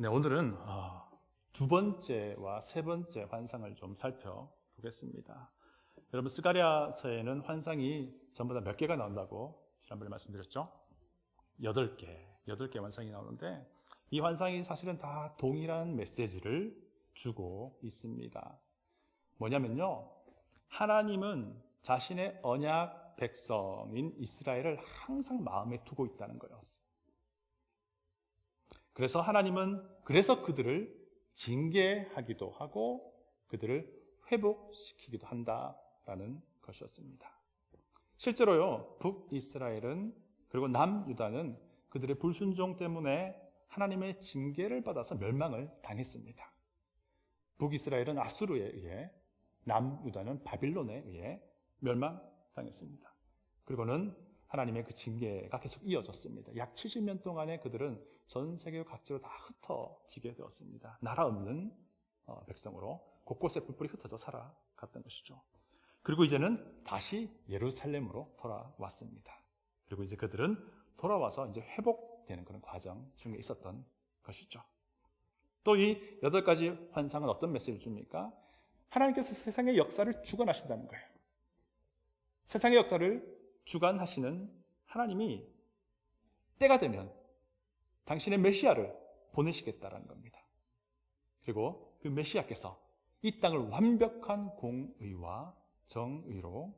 네, 오늘은 아, 두 번째와 세 번째 환상을 좀 살펴보겠습니다. 여러분 스가랴서에는 환상이 전부 다 몇 개가 나온다고 지난번에 말씀드렸죠? 여덟 개, 여덟 개 환상이 나오는데 이 환상이 사실은 다 동일한 메시지를 주고 있습니다. 뭐냐면요, 하나님은 자신의 언약 백성인 이스라엘을 항상 마음에 두고 있다는 거예요. 그래서 하나님은 그래서 그들을 징계하기도 하고 그들을 회복시키기도 한다라는 것이었습니다. 실제로요, 북이스라엘은 그리고 남유다는 그들의 불순종 때문에 하나님의 징계를 받아서 멸망을 당했습니다. 북이스라엘은 아수르에 의해 남유다는 바빌론에 의해 멸망당했습니다. 그리고는 하나님의 그 징계가 계속 이어졌습니다. 약 70년 동안에 그들은 전 세계 각지로 다 흩어지게 되었습니다. 나라 없는 어, 백성으로 곳곳에 뿔뿔이 흩어져 살아갔던 것이죠. 그리고 이제는 다시 예루살렘으로 돌아왔습니다. 그리고 이제 그들은 돌아와서 이제 회복되는 그런 과정 중에 있었던 것이죠. 또 이 여덟 가지 환상은 어떤 메시지를 줍니까? 하나님께서 세상의 역사를 주관하신다는 거예요. 세상의 역사를 주관하시는 하나님이 때가 되면 당신의 메시아를 보내시겠다라는 겁니다. 그리고 그 메시아께서 이 땅을 완벽한 공의와 정의로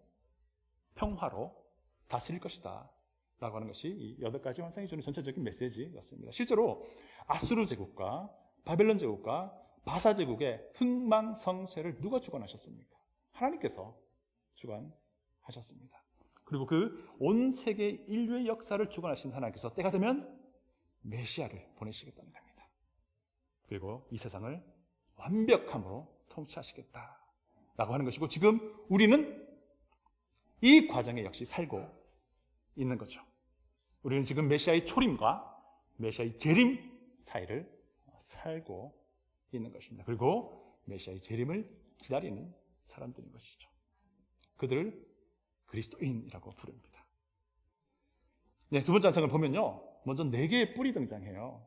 평화로 다스릴 것이다. 라고 하는 것이 이 여덟 가지 환상이 주는 전체적인 메시지였습니다. 실제로 아수르 제국과 바벨론 제국과 바사 제국의 흥망성쇠를 누가 주관하셨습니까? 하나님께서 주관하셨습니다. 그리고 그 온 세계 인류의 역사를 주관하신 하나님께서 때가 되면 메시아를 보내시겠다는 겁니다. 그리고 이 세상을 완벽함으로 통치하시겠다라고 하는 것이고 지금 우리는 이 과정에 역시 살고 있는 거죠. 우리는 지금 메시아의 초림과 메시아의 재림 사이를 살고 있는 것입니다. 그리고 메시아의 재림을 기다리는 사람들인 것이죠. 그들을 그리스도인이라고 부릅니다. 네, 두 번째 환상을 보면요. 먼저 네 개의 뿔이 등장해요.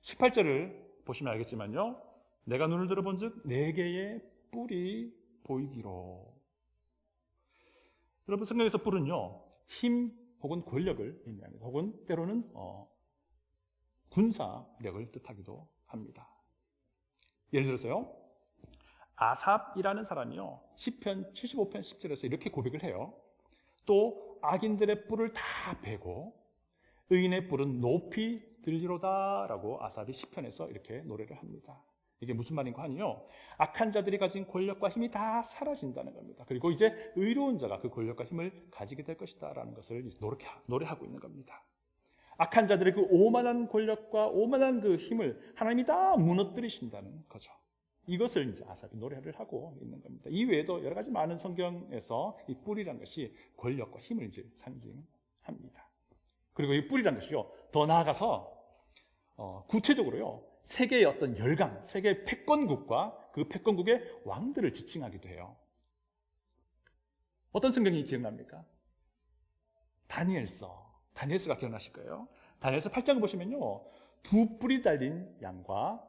18절을 보시면 알겠지만요. 내가 눈을 들어본 즉, 네 개의 뿔이 보이기로. 여러분, 성경에서 뿔은요, 힘 혹은 권력을 의미합니다. 혹은 때로는, 어, 군사력을 뜻하기도 합니다. 예를 들어서요, 아삽이라는 사람이요, 10편 75편 10절에서 이렇게 고백을 해요. 또 악인들의 뿔을 다 베고 의인의 뿔은 높이 들리로다라고 아삽이 시편에서 이렇게 노래를 합니다. 이게 무슨 말인가 하니요. 악한 자들이 가진 권력과 힘이 다 사라진다는 겁니다. 그리고 이제 의로운 자가 그 권력과 힘을 가지게 될 것이다라는 것을 노래하고 있는 겁니다. 악한 자들의 그 오만한 권력과 오만한 그 힘을 하나님이 다 무너뜨리신다는 거죠. 이것을 이제 아삽이 노래를 하고 있는 겁니다. 이 외에도 여러 가지 많은 성경에서 이 뿔이란 것이 권력과 힘을 이제 상징합니다. 그리고 이 뿔이란 것이요. 더 나아가서 어, 구체적으로요. 세계의 어떤 열강, 세계의 패권국과 그 패권국의 왕들을 지칭하기도 해요. 어떤 성경이 기억납니까? 다니엘서. 다니엘서가 기억나실 거예요. 다니엘서 8장 보시면요. 두 뿔이 달린 양과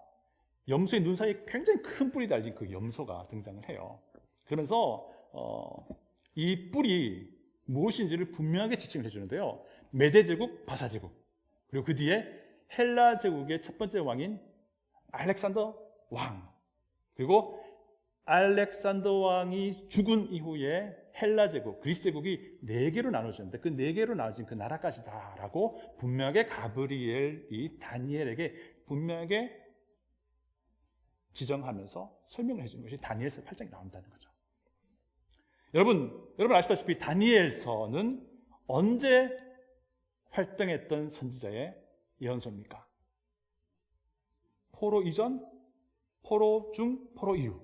염소의 눈 사이에 굉장히 큰 뿔이 달린 그 염소가 등장을 해요. 그러면서 어, 이 뿔이 무엇인지를 분명하게 지칭을 해주는데요. 메대 제국, 바사 제국, 그리고 그 뒤에 헬라 제국의 첫 번째 왕인 알렉산더 왕, 그리고 알렉산더 왕이 죽은 이후에 헬라 제국, 그리스 제국이 네 개로 나눠졌는데 그 네 개로 나눠진 그 나라까지 다라고 분명하게 가브리엘이 다니엘에게 분명하게 지정하면서 설명을 해주는 것이 다니엘서 8장에 나온다는 거죠. 여러분, 여러분 아시다시피 다니엘서는 언제 활동했던 선지자의 예언서입니까? 포로 이전, 포로 중, 포로 이후.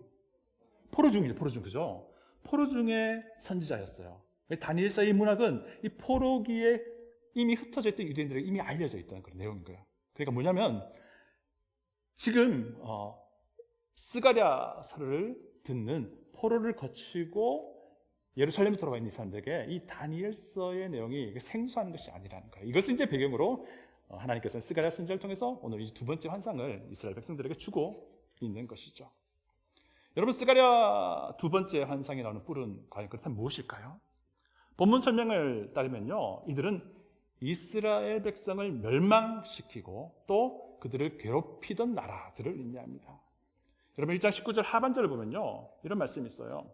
포로 중이죠, 포로 중, 그죠? 포로 중의 선지자였어요. 다니엘서의 문학은 이 포로기에 이미 흩어져 있던 유대인들에게 이미 알려져 있다는 그런 내용인 거예요. 그러니까 뭐냐면, 지금, 어, 스가랴 서를 듣는 포로를 거치고 예루살렘에 돌아가 있는 이 사람들에게 이 다니엘서의 내용이 생소한 것이 아니라는 거예요. 이것을 이제 배경으로 어, 하나님께서는 스가랴 선지자를 통해서 오늘 이 두 번째 환상을 이스라엘 백성들에게 주고 있는 것이죠. 여러분 스가랴 두 번째 환상에 나오는 뿔은 과연 그렇다면 무엇일까요? 본문 설명을 따르면요, 이들은 이스라엘 백성을 멸망시키고 또 그들을 괴롭히던 나라들을 의미합니다. 여러분 1장 19절 하반절을 보면요, 이런 말씀이 있어요.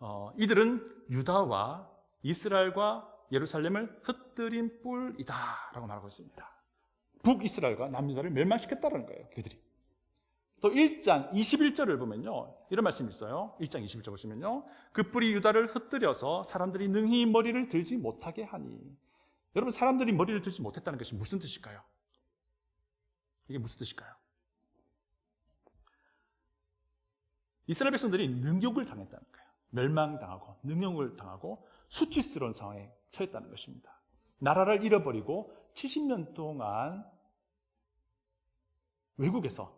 어, 이들은 유다와 이스라엘과 예루살렘을 흩뜨린 뿔이다라고 말하고 있습니다. 북이스라엘과 남유다를 멸망시켰다는 거예요. 그들이. 또 1장 21절을 보면요. 이런 말씀이 있어요. 1장 21절 보시면요. 그 뿔이 유다를 흩뜨려서 사람들이 능히 머리를 들지 못하게 하니. 여러분 사람들이 머리를 들지 못했다는 것이 무슨 뜻일까요? 이게 무슨 뜻일까요? 이스라엘 백성들이 능욕을 당했다는 거예요. 멸망당하고 능욕을 당하고 수치스러운 상황에 처했다는 것입니다. 나라를 잃어버리고 70년 동안 외국에서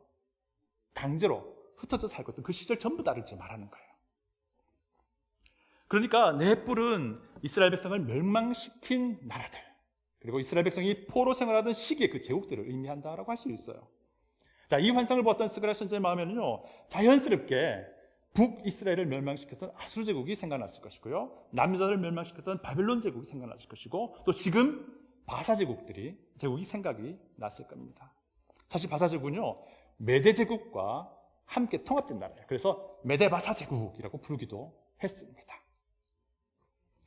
강제로 흩어져 살고 있던 그 시절 전부 다를 지 말하는 거예요. 그러니까 내 뿔은 이스라엘 백성을 멸망시킨 나라들 그리고 이스라엘 백성이 포로 생활하던 시기의 그 제국들을 의미한다라고 할 수 있어요. 자, 이 환상을 보았던 스가랴 선지자의 마음에는요, 자연스럽게 북이스라엘을 멸망시켰던 아수르 제국이 생각났을 것이고요. 남유다를 멸망시켰던 바벨론 제국이 생각났을 것이고 또 지금 바사 제국들이 제국이 생각이 났을 겁니다. 사실 바사 제국은요. 메대 제국과 함께 통합된 나라예요. 그래서 메대 바사 제국이라고 부르기도 했습니다.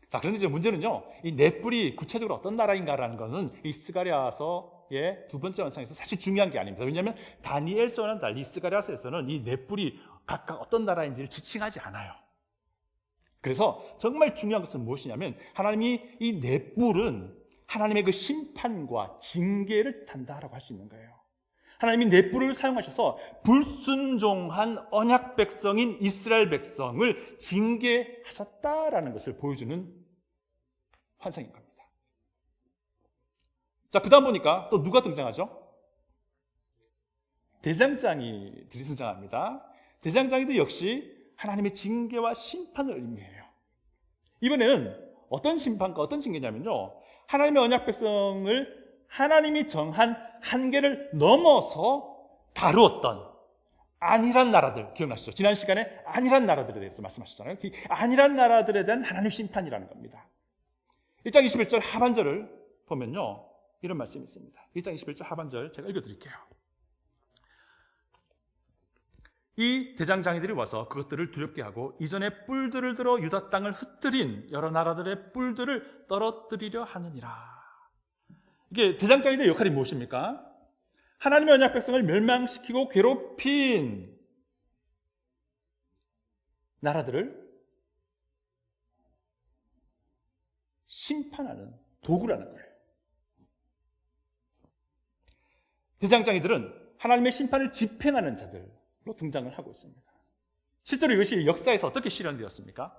자, 그런데 이제 문제는요. 이 넷불이 구체적으로 어떤 나라인가라는 것은 이 스가랴서의 두 번째 완성에서 사실 중요한 게 아닙니다. 왜냐하면 다니엘서와는 달리 스가랴서에서는 이 넷불이 각각 어떤 나라인지를 지칭하지 않아요. 그래서 정말 중요한 것은 무엇이냐면 하나님이 이 넷불은 하나님의 그 심판과 징계를 탄다라고 할 수 있는 거예요. 하나님이 넷불을 사용하셔서 불순종한 언약 백성인 이스라엘 백성을 징계하셨다라는 것을 보여주는 환상인 겁니다. 자, 그 다음 보니까 또 누가 등장하죠? 대장장이 들이 등장합니다. 대장장이도 역시 하나님의 징계와 심판을 의미해요. 이번에는 어떤 심판과 어떤 징계냐면요. 하나님의 언약 백성을 하나님이 정한 한계를 넘어서 다루었던 아니란 나라들 기억나시죠? 지난 시간에 아니란 나라들에 대해서 말씀하셨잖아요. 그 아니란 나라들에 대한 하나님 심판이라는 겁니다. 1장 21절 하반절을 보면요. 이런 말씀이 있습니다. 1장 21절 하반절 제가 읽어드릴게요. 이 대장장이들이 와서 그것들을 두렵게 하고 이전에 뿔들을 들어 유다 땅을 흩뜨린 여러 나라들의 뿔들을 떨어뜨리려 하느니라. 이게 대장장이들의 역할이 무엇입니까? 하나님의 언약 백성을 멸망시키고 괴롭힌 나라들을 심판하는 도구라는 거예요. 대장장이들은 하나님의 심판을 집행하는 자들, 로 등장을 하고 있습니다. 실제로 이것이 역사에서 어떻게 실현되었습니까?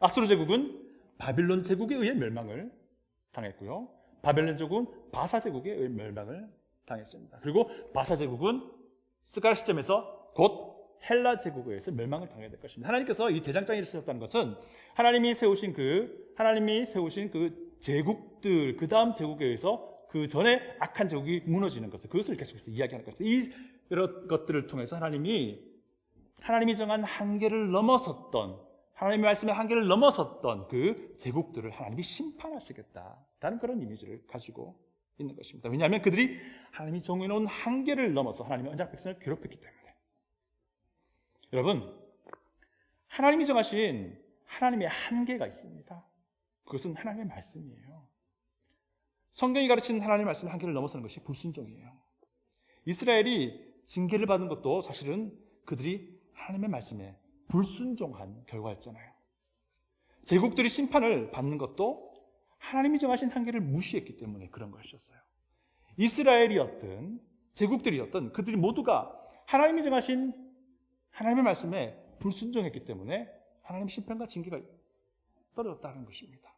아수르 제국은 바빌론 제국에 의해 멸망을 당했고요. 바벨론 제국은 바사 제국에 의해 멸망을 당했습니다. 그리고 바사 제국은 스가라 시점에서 곧 헬라 제국에 의해서 멸망을 당해야 될 것입니다. 하나님께서 이 대장장이를 쓰셨다는 것은 하나님이 세우신 그 하나님이 세우신 그 제국들 그 다음 제국에 의해서 그 전에 악한 제국이 무너지는 것을 그것을 계속해서 이야기하는 것입니다. 이 이런 것들을 통해서 하나님이 하나님이 정한 한계를 넘어섰던 하나님의 말씀의 한계를 넘어섰던 그 제국들을 하나님이 심판하시겠다라는 그런 이미지를 가지고 있는 것입니다. 왜냐하면 그들이 하나님이 정해놓은 한계를 넘어서 하나님의 언약 백성을 괴롭혔기 때문에. 여러분, 하나님이 정하신 하나님의 한계가 있습니다. 그것은 하나님의 말씀이에요. 성경이 가르치는 하나님의 말씀 한계를 넘어서는 것이 불순종이에요. 이스라엘이 징계를 받은 것도 사실은 그들이 하나님의 말씀에 불순종한 결과였잖아요. 제국들이 심판을 받는 것도 하나님이 정하신 한계를 무시했기 때문에 그런 것이었어요. 이스라엘이었든 제국들이었든 그들이 모두가 하나님이 정하신 하나님의 말씀에 불순종했기 때문에 하나님의 심판과 징계가 떨어졌다는 것입니다.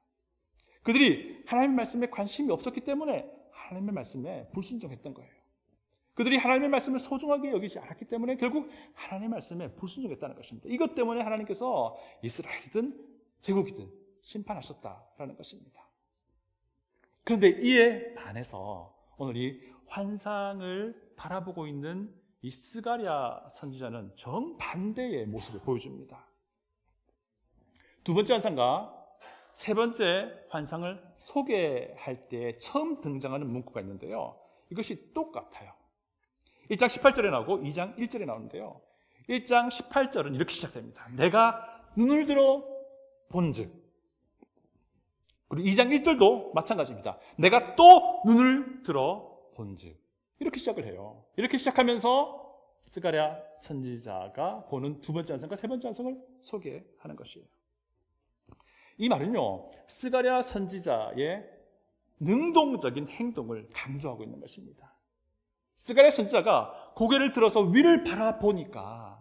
그들이 하나님의 말씀에 관심이 없었기 때문에 하나님의 말씀에 불순종했던 거예요. 그들이 하나님의 말씀을 소중하게 여기지 않았기 때문에 결국 하나님의 말씀에 불순종했다는 것입니다. 이것 때문에 하나님께서 이스라엘이든 제국이든 심판하셨다라는 것입니다. 그런데 이에 반해서 오늘 이 환상을 바라보고 있는 이 스가랴 선지자는 정반대의 모습을 보여줍니다. 두 번째 환상과 세 번째 환상을 소개할 때 처음 등장하는 문구가 있는데요. 이것이 똑같아요. 1장 18절에 나오고 2장 1절에 나오는데요. 1장 18절은 이렇게 시작됩니다. 내가 눈을 들어 본즉 그리고 2장 1절도 마찬가지입니다. 내가 또 눈을 들어 본즉 이렇게 시작을 해요. 이렇게 시작하면서 스가랴 선지자가 보는 두 번째 환상과 세 번째 환상을 소개하는 것이에요. 이 말은요, 스가랴 선지자의 능동적인 행동을 강조하고 있는 것입니다. 스가랴 선지자가 고개를 들어서 위를 바라보니까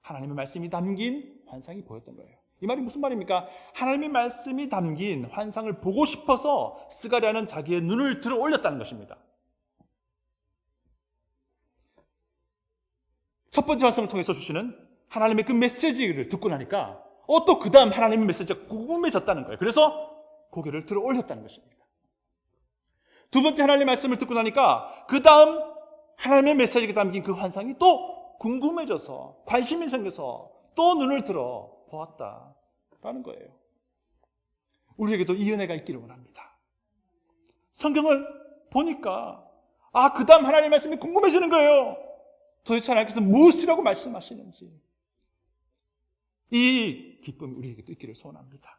하나님의 말씀이 담긴 환상이 보였던 거예요. 이 말이 무슨 말입니까? 하나님의 말씀이 담긴 환상을 보고 싶어서 스가랴는 자기의 눈을 들어 올렸다는 것입니다. 첫 번째 환상을 통해서 주시는 하나님의 그 메시지를 듣고 나니까 어, 또 그 다음 하나님의 메시지가 궁금해졌다는 거예요. 그래서 고개를 들어 올렸다는 것입니다. 두 번째 하나님의 말씀을 듣고 나니까 그 다음 하나님의 메시지가 담긴 그 환상이 또 궁금해져서 관심이 생겨서 또 눈을 들어 보았다라는 거예요. 우리에게도 이 은혜가 있기를 원합니다. 성경을 보니까 아, 그 다음 하나님의 말씀이 궁금해지는 거예요. 도대체 하나님께서 무엇이라고 말씀하시는지. 이 기쁨이 우리에게도 있기를 소원합니다.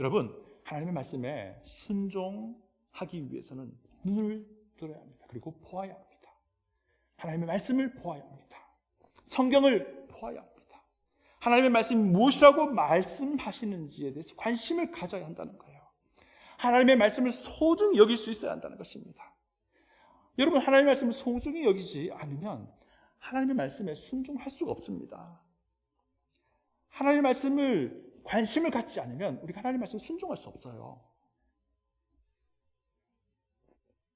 여러분, 하나님의 말씀에 순종하기 위해서는 눈을 들어야 합니다. 그리고 보아야 합니다. 하나님의 말씀을 보아야 합니다. 성경을 보아야 합니다. 하나님의 말씀이 무엇이라고 말씀하시는지에 대해서 관심을 가져야 한다는 거예요. 하나님의 말씀을 소중히 여길 수 있어야 한다는 것입니다. 여러분, 하나님의 말씀을 소중히 여기지 않으면 하나님의 말씀에 순종할 수가 없습니다. 하나님의 말씀을 관심을 갖지 않으면 우리가 하나님의 말씀을 순종할 수 없어요.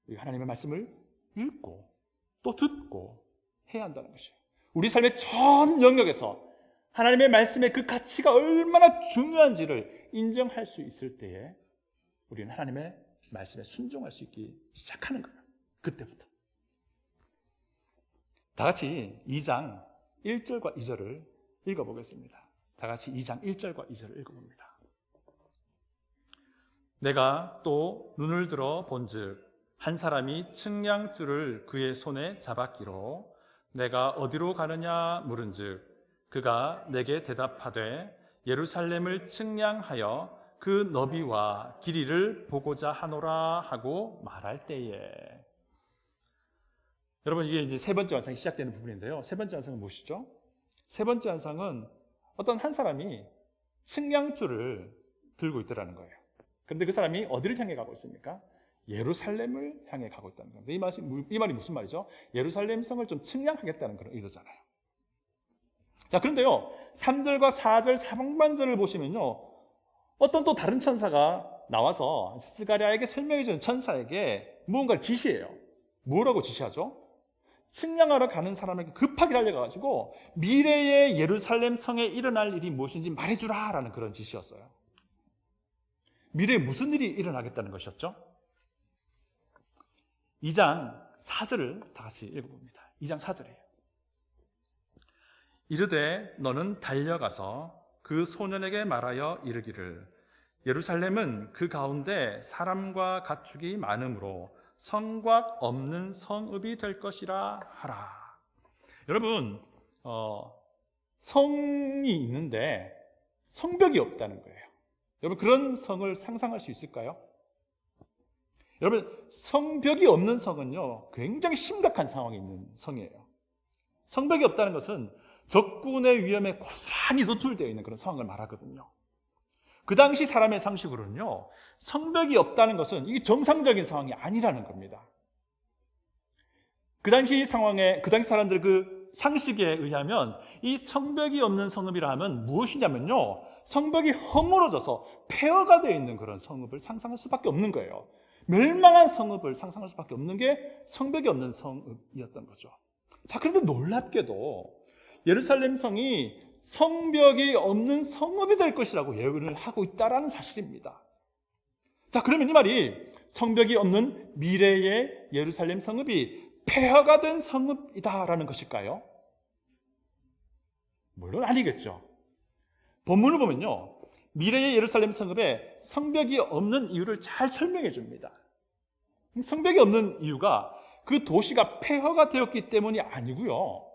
우리가 하나님의 말씀을 읽고 또 듣고 해야 한다는 것이에요. 우리 삶의 전 영역에서 하나님의 말씀의 그 가치가 얼마나 중요한지를 인정할 수 있을 때에 우리는 하나님의 말씀에 순종할 수 있기 시작하는 거예요. 그때부터. 다 같이 2장 1절과 2절을 읽어보겠습니다. 다 같이 2장 1절과 2절을 읽어봅니다. 내가 또 눈을 들어 본즉 한 사람이 측량줄을 그의 손에 잡았기로 내가 어디로 가느냐 물은즉 그가 내게 대답하되 예루살렘을 측량하여 그 너비와 길이를 보고자 하노라 하고 말할 때에 여러분 이게 이제 세 번째 완상이 시작되는 부분인데요. 세 번째 완상은 무엇이죠? 세 번째 완상은 어떤 한 사람이 측량줄을 들고 있더라는 거예요. 그런데 그 사람이 어디를 향해 가고 있습니까? 예루살렘을 향해 가고 있다는 겁니다. 이 말이, 이 말이 무슨 말이죠? 예루살렘 성을 좀 측량하겠다는 그런 의도잖아요. 자, 그런데요, 3절과 4절 사방반절을 보시면요, 어떤 또 다른 천사가 나와서 스가랴에게 설명해 주는 천사에게 무언가를 지시해요. 뭐라고 지시하죠? 측량하러 가는 사람에게 급하게 달려가가지고 미래의 예루살렘 성에 일어날 일이 무엇인지 말해주라 라는 그런 지시였어요. 미래에 무슨 일이 일어나겠다는 것이었죠? 2장 4절을 다 같이 읽어봅니다. 2장 4절이에요. 이르되 너는 달려가서 그 소년에게 말하여 이르기를 예루살렘은 그 가운데 사람과 가축이 많으므로 성곽 없는 성읍이 될 것이라 하라. 여러분, 어, 성이 있는데 성벽이 없다는 거예요. 여러분, 그런 성을 상상할 수 있을까요? 여러분, 성벽이 없는 성은요, 굉장히 심각한 상황에 있는 성이에요. 성벽이 없다는 것은 적군의 위험에 고스란히 노출되어 있는 그런 상황을 말하거든요. 그 당시 사람의 상식으로는요, 성벽이 없다는 것은 이게 정상적인 상황이 아니라는 겁니다. 그 당시 상황에, 그 당시 사람들 그 상식에 의하면 이 성벽이 없는 성읍이라 하면 무엇이냐면요, 성벽이 허물어져서 폐허가 되어 있는 그런 성읍을 상상할 수밖에 없는 거예요. 멸망한 성읍을 상상할 수밖에 없는 게 성벽이 없는 성읍이었던 거죠. 자, 그런데 놀랍게도 예루살렘 성이 성벽이 없는 성읍이 될 것이라고 예언을 하고 있다라는 사실입니다. 자, 그러면 이 말이 성벽이 없는 미래의 예루살렘 성읍이 폐허가 된 성읍이다라는 것일까요? 물론 아니겠죠. 본문을 보면요. 미래의 예루살렘 성읍에 성벽이 없는 이유를 잘 설명해 줍니다. 성벽이 없는 이유가 그 도시가 폐허가 되었기 때문이 아니고요.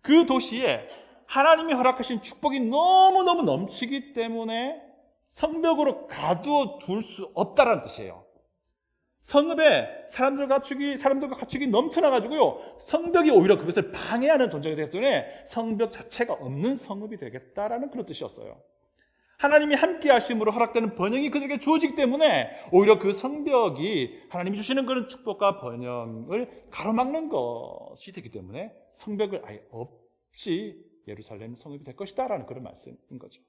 그 도시에 하나님이 허락하신 축복이 너무너무 넘치기 때문에 성벽으로 가두어 둘 수 없다라는 뜻이에요. 성읍에 사람들 가축이 사람들과 가축이 넘쳐나 가지고요. 성벽이 오히려 그것을 방해하는 존재가 되기 때문에 성벽 자체가 없는 성읍이 되겠다라는 그런 뜻이었어요. 하나님이 함께 하심으로 허락되는 번영이 그들에게 주어지기 때문에 오히려 그 성벽이 하나님이 주시는 그런 축복과 번영을 가로막는 것이 되기 때문에 성벽을 아예 없이 예루살렘 성읍이 될 것이다라는 그런 말씀인 거죠.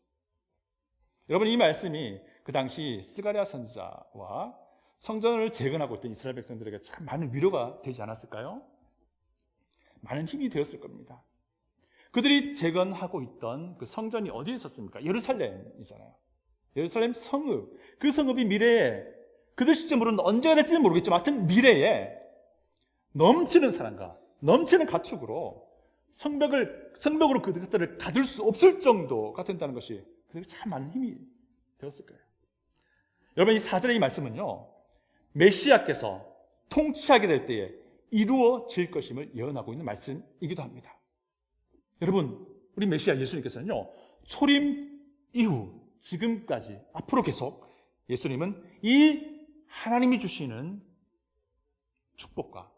여러분 이 말씀이 그 당시 스가랴 선지자와 성전을 재건하고 있던 이스라엘 백성들에게 참 많은 위로가 되지 않았을까요? 많은 힘이 되었을 겁니다. 그들이 재건하고 있던 그 성전이 어디에 있었습니까? 예루살렘이잖아요. 예루살렘 성읍. 그 성읍이 미래에 그들 시점으로는 언제가 될지는 모르겠지만 하여튼 미래에 넘치는 사람과 넘치는 가축으로 성벽을 성벽으로 그들을 가둘 수 없을 정도가 된다는 것이 그들에게 참 많은 힘이 되었을 거예요. 여러분 이 사절의 이 말씀은요. 메시아께서 통치하게 될 때에 이루어질 것임을 예언하고 있는 말씀이기도 합니다. 여러분, 우리 메시아 예수님께서는요, 초림 이후 지금까지 앞으로 계속 예수님은 이 하나님이 주시는 축복과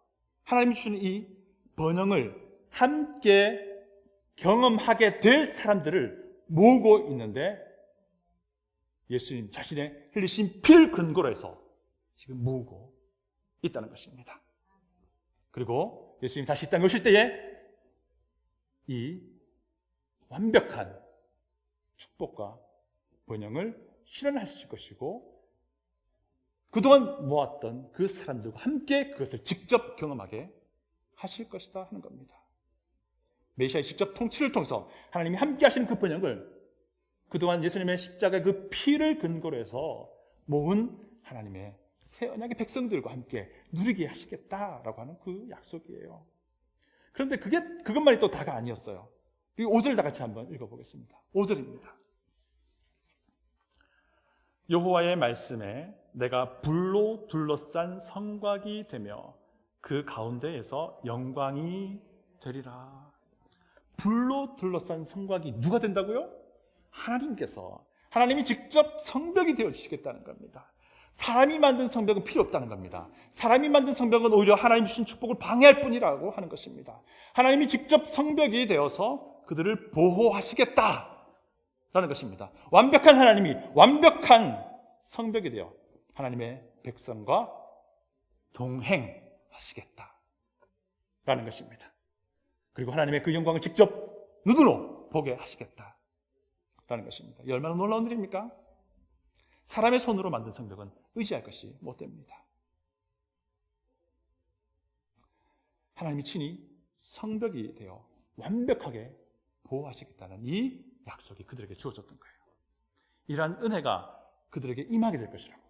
하나님이 주시는 이 번영을 함께 경험하게 될 사람들을 모으고 있는데 예수님 자신의 흘리신 피를 근거로 해서 지금 모으고 있다는 것입니다. 그리고 예수님 다시 이 땅에 오실 때에 이 완벽한 축복과 번영을 실현하실 것이고 그동안 모았던 그 사람들과 함께 그것을 직접 경험하게 하실 것이다 하는 겁니다. 메시아의 직접 통치를 통해서 하나님이 함께 하시는 그 번영을 그동안 예수님의 십자가의 그 피를 근거로 해서 모은 하나님의 새 언약의 백성들과 함께 누리게 하시겠다라고 하는 그 약속이에요. 그런데 그게 그것만이 또 다가 아니었어요. 이 5절 다 같이 한번 읽어보겠습니다. 5절입니다. 여호와의 말씀에 내가 불로 둘러싼 성곽이 되며 그 가운데에서 영광이 되리라. 불로 둘러싼 성곽이 누가 된다고요? 하나님께서 하나님이 직접 성벽이 되어 주시겠다는 겁니다. 사람이 만든 성벽은 필요 없다는 겁니다. 사람이 만든 성벽은 오히려 하나님 주신 축복을 방해할 뿐이라고 하는 것입니다. 하나님이 직접 성벽이 되어서 그들을 보호하시겠다. 라는 것입니다. 완벽한 하나님이 완벽한 성벽이 되어 하나님의 백성과 동행하시겠다. 라는 것입니다. 그리고 하나님의 그 영광을 직접 눈으로 보게 하시겠다. 라는 것입니다. 얼마나 놀라운 일입니까? 사람의 손으로 만든 성벽은 의지할 것이 못 됩니다. 하나님이 친히 성벽이 되어 완벽하게 보호하시겠다는 이 약속이 그들에게 주어졌던 거예요. 이러한 은혜가 그들에게 임하게 될 것이라고.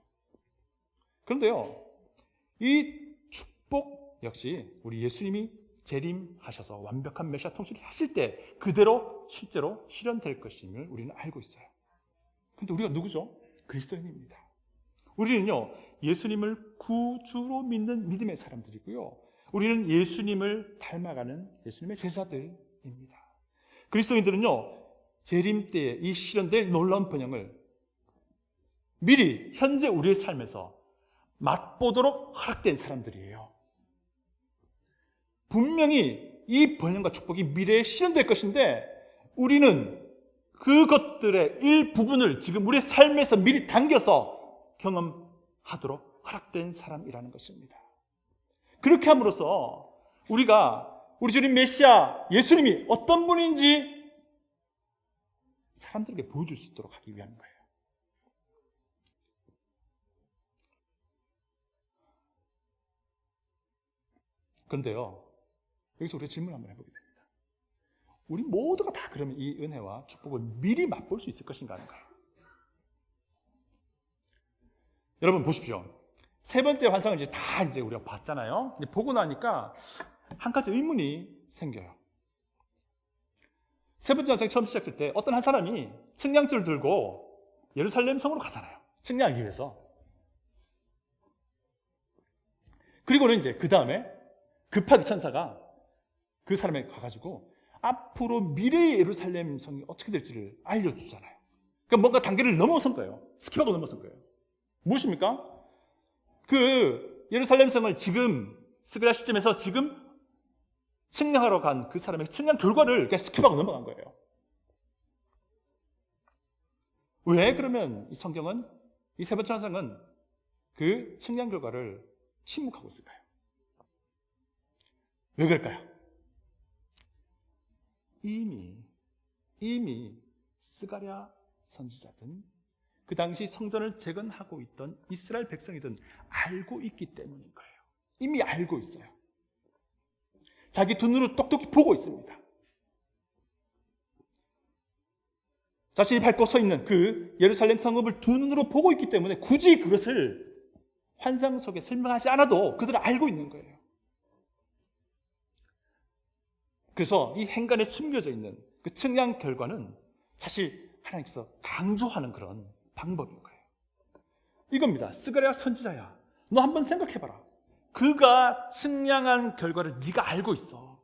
그런데요, 이 축복 역시 우리 예수님이 재림하셔서 완벽한 메시아 통치를 하실 때 그대로 실제로 실현될 것임을 우리는 알고 있어요. 근데 우리가 누구죠? 그리스도인입니다. 우리는요, 예수님을 구주로 믿는 믿음의 사람들이고요. 우리는 예수님을 닮아가는 예수님의 제자들입니다. 그리스도인들은요, 재림 때에 이 실현될 놀라운 번영을 미리 현재 우리의 삶에서 맛보도록 허락된 사람들이에요. 분명히 이 번영과 축복이 미래에 실현될 것인데 우리는 그것들의 일부분을 지금 우리의 삶에서 미리 당겨서 경험하도록 허락된 사람이라는 것입니다. 그렇게 함으로써 우리가 우리 주님 메시아 예수님이 어떤 분인지 사람들에게 보여줄 수 있도록 하기 위한 거예요. 그런데요, 여기서 우리가 질문 한번 해보게 됩니다. 우리 모두가 다 그러면 이 은혜와 축복을 미리 맛볼 수 있을 것인가 하는 거예요. 여러분 보십시오. 세 번째 환상을 이제 다 이제 우리가 봤잖아요. 보고 나니까 한 가지 의문이 생겨요. 세 번째 환상이 처음 시작될 때 어떤 한 사람이 측량줄을 들고 예루살렘 성으로 가잖아요. 측량하기 위해서. 그리고는 이제 그 다음에 급하게 천사가 그 사람에게 가가지고 앞으로 미래의 예루살렘 성이 어떻게 될지를 알려주잖아요. 그러니까 뭔가 단계를 넘어선 거예요. 스킵하고 넘어선 거예요. 무엇입니까? 그 예루살렘 성을 지금 스그라 시점에서 지금 측량하러 간 그 사람의 측량 결과를 그냥 스킵하고 넘어간 거예요. 왜 그러면 이 성경은 이 세 번째 환상은 그 측량 결과를 침묵하고 있을까요? 왜 그럴까요? 이미 이미 스가랴 선지자든 그 당시 성전을 재건하고 있던 이스라엘 백성이든 알고 있기 때문인 거예요. 이미 알고 있어요. 자기 두 눈으로 똑똑히 보고 있습니다. 자신이 밟고 서 있는 그 예루살렘 성읍을 두 눈으로 보고 있기 때문에 굳이 그것을 환상 속에 설명하지 않아도 그들은 알고 있는 거예요. 그래서 이 행간에 숨겨져 있는 그 측량 결과는 사실 하나님께서 강조하는 그런 방법인 거예요. 이겁니다. 스가랴 선지자야. 너 한번 생각해봐라. 그가 측량한 결과를 네가 알고 있어.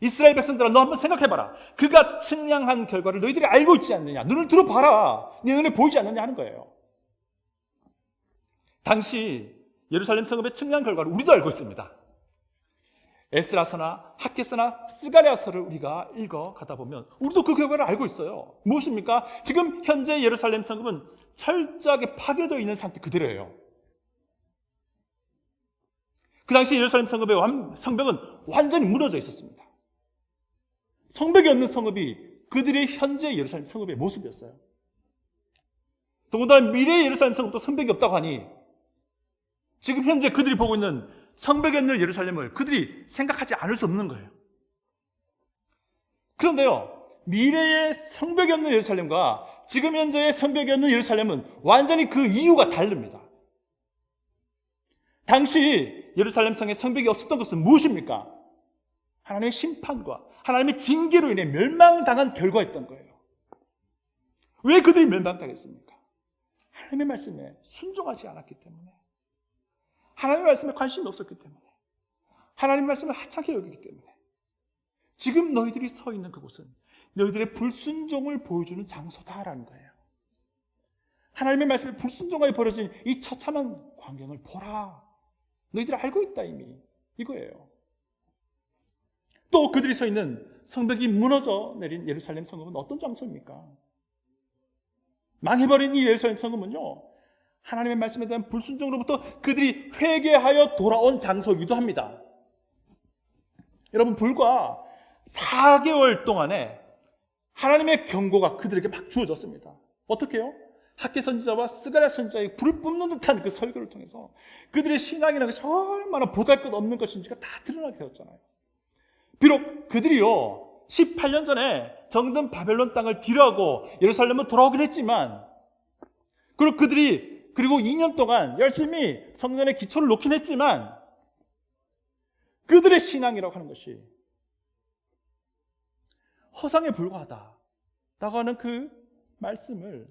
이스라엘 백성들아 너 한번 생각해봐라. 그가 측량한 결과를 너희들이 알고 있지 않느냐. 눈을 들어봐라. 네 눈에 보이지 않느냐 하는 거예요. 당시 예루살렘 성읍의 측량 결과를 우리도 알고 있습니다. 에스라서나 학계서나 스가랴서를 우리가 읽어 가다 보면 우리도 그 결과를 알고 있어요. 무엇입니까? 지금 현재 예루살렘 성읍은 철저하게 파괴되어 있는 상태 그대로예요. 그 당시 예루살렘 성읍의 완- 성벽은 완전히 무너져 있었습니다. 성벽이 없는 성읍이 그들의 현재 예루살렘 성읍의 모습이었어요. 더군다나 미래의 예루살렘 성읍도 성벽이 없다고 하니 지금 현재 그들이 보고 있는 성벽이 없는 예루살렘을 그들이 생각하지 않을 수 없는 거예요. 그런데요, 미래의 성벽이 없는 예루살렘과 지금 현재의 성벽이 없는 예루살렘은 완전히 그 이유가 다릅니다. 당시 예루살렘 성에 성벽이 없었던 것은 무엇입니까? 하나님의 심판과 하나님의 징계로 인해 멸망당한 결과였던 거예요. 왜 그들이 멸망당했습니까? 하나님의 말씀에 순종하지 않았기 때문에. 하나님의 말씀에 관심이 없었기 때문에. 하나님의 말씀을 하찮게 여기기 때문에. 지금 너희들이 서 있는 그곳은 너희들의 불순종을 보여주는 장소다라는 거예요. 하나님의 말씀에 불순종하게 벌어진 이 처참한 광경을 보라. 너희들이 알고 있다 이미. 이거예요. 또 그들이 서 있는 성벽이 무너져 내린 예루살렘 성읍은 어떤 장소입니까? 망해버린 이 예루살렘 성읍은요, 하나님의 말씀에 대한 불순종으로부터 그들이 회개하여 돌아온 장소이기도 합니다. 여러분, 불과 4개월 동안에 하나님의 경고가 그들에게 막 주어졌습니다. 어떻게 해요? 학계 선지자와 스가랴 선지자의 불을 뿜는 듯한 그 설교를 통해서 그들의 신앙이라는 것이 얼마나 보잘것 없는 것인지가 다 드러나게 되었잖아요. 비록 그들이요, 18년 전에 정든 바벨론 땅을 뒤로하고 예루살렘을 돌아오긴 했지만, 그리고 그들이, 그리고 2년 동안 열심히 성전의 기초를 놓긴 했지만, 그들의 신앙이라고 하는 것이 허상에 불과하다. 라고 하는 그 말씀을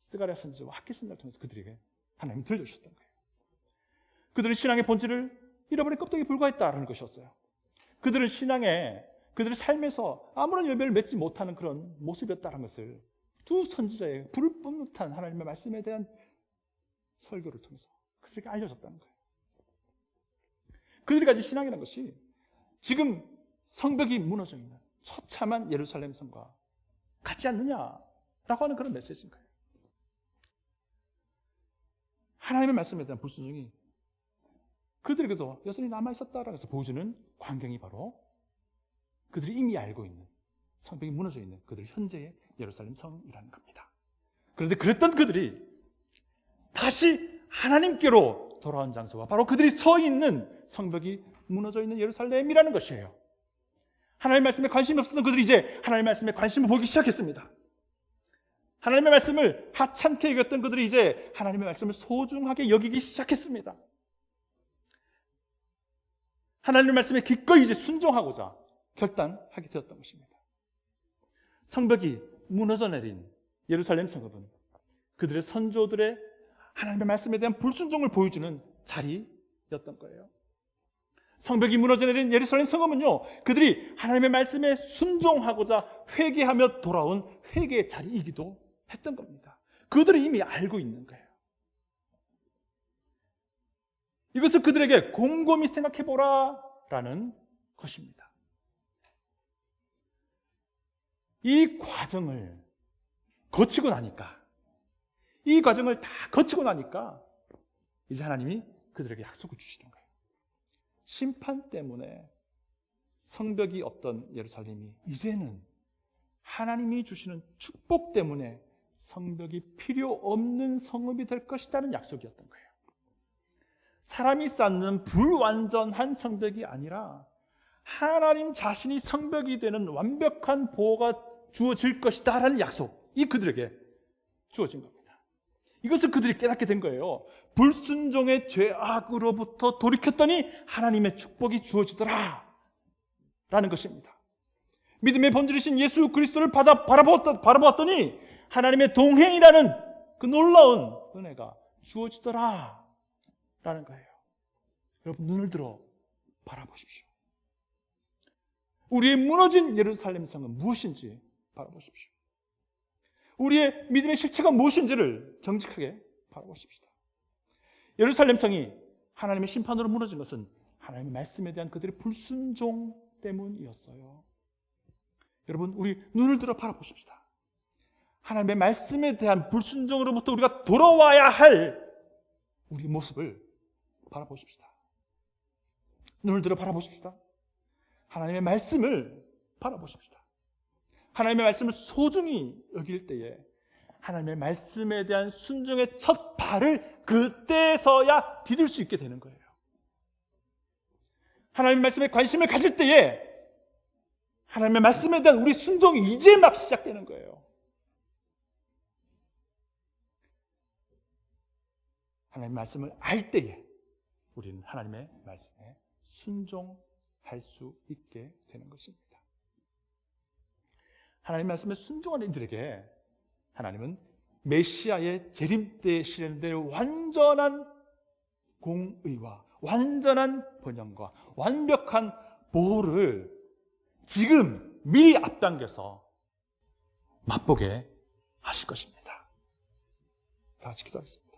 스가랴 선지와 학계 선지를 통해서 그들에게 하나님이 들려주셨던 거예요. 그들의 신앙의 본질을 잃어버린 껍데기에 불과했다라는 것이었어요. 그들은 신앙에 그들의 삶에서 아무런 열매를 맺지 못하는 그런 모습이었다는 것을 두 선지자의 불을 뿜는 듯한 하나님의 말씀에 대한 설교를 통해서 그들에게 알려줬다는 거예요. 그들이 가진 신앙이라는 것이 지금 성벽이 무너져 있는 처참한 예루살렘 성과 같지 않느냐라고 하는 그런 메시지인 거예요. 하나님의 말씀에 대한 불순종이 그들에게도 여전히 남아있었다라고 해서 보여주는 광경이 바로 그들이 이미 알고 있는 성벽이 무너져 있는 그들 현재의 예루살렘 성이라는 겁니다. 그런데 그랬던 그들이 다시 하나님께로 돌아온 장소가 바로 그들이 서 있는 성벽이 무너져 있는 예루살렘이라는 것이에요. 하나님 말씀에 관심이 없었던 그들이 이제 하나님 말씀에 관심을 보기 시작했습니다. 하나님의 말씀을 하찮게 여겼던 그들이 이제 하나님의 말씀을 소중하게 여기기 시작했습니다. 하나님의 말씀에 기꺼이 이제 순종하고자 결단하게 되었던 것입니다. 성벽이 무너져 내린 예루살렘 성읍은 그들의 선조들의 하나님의 말씀에 대한 불순종을 보여주는 자리였던 거예요. 성벽이 무너져 내린 예루살렘 성읍은요, 그들이 하나님의 말씀에 순종하고자 회개하며 돌아온 회개의 자리이기도 했던 겁니다. 그들이 이미 알고 있는 거예요. 이것을 그들에게 곰곰이 생각해 보라 라는 것입니다. 이 과정을 거치고 나니까, 이 과정을 다 거치고 나니까, 이제 하나님이 그들에게 약속을 주시는 거예요. 심판 때문에 성벽이 없던 예루살렘이 이제는 하나님이 주시는 축복 때문에 성벽이 필요 없는 성읍이 될 것이라는 약속이었던 거예요. 사람이 쌓는 불완전한 성벽이 아니라 하나님 자신이 성벽이 되는 완벽한 보호가 주어질 것이다라는 약속이 그들에게 주어진 겁니다. 이것을 그들이 깨닫게 된 거예요. 불순종의 죄악으로부터 돌이켰더니 하나님의 축복이 주어지더라. 라는 것입니다. 믿음의 본질이신 예수 그리스도를 받아 바라보았더니 하나님의 동행이라는 그 놀라운 은혜가 주어지더라. 라는 거예요. 여러분, 눈을 들어 바라보십시오. 우리의 무너진 예루살렘 성은 무엇인지 바라보십시오. 우리의 믿음의 실체가 무엇인지를 정직하게 바라보십시다. 예루살렘 성이 하나님의 심판으로 무너진 것은 하나님의 말씀에 대한 그들의 불순종 때문이었어요. 여러분, 우리 눈을 들어 바라보십시다. 하나님의 말씀에 대한 불순종으로부터 우리가 돌아와야 할 우리 모습을 바라보십시다. 눈을 들어 바라보십시다. 하나님의 말씀을 바라보십시다. 하나님의 말씀을 소중히 여길 때에 하나님의 말씀에 대한 순종의 첫 발을 그때서야 디딜 수 있게 되는 거예요. 하나님의 말씀에 관심을 가질 때에 하나님의 말씀에 대한 우리 순종이 이제 막 시작되는 거예요. 하나님의 말씀을 알 때에 우리는 하나님의 말씀에 순종할 수 있게 되는 것입니다. 하나님 말씀에 순종하는 이들에게 하나님은 메시아의 재림 때 실현될 완전한 공의와 완전한 번영과 완벽한 보호를 지금 미리 앞당겨서 맛보게 하실 것입니다. 다 같이 기도하겠습니다.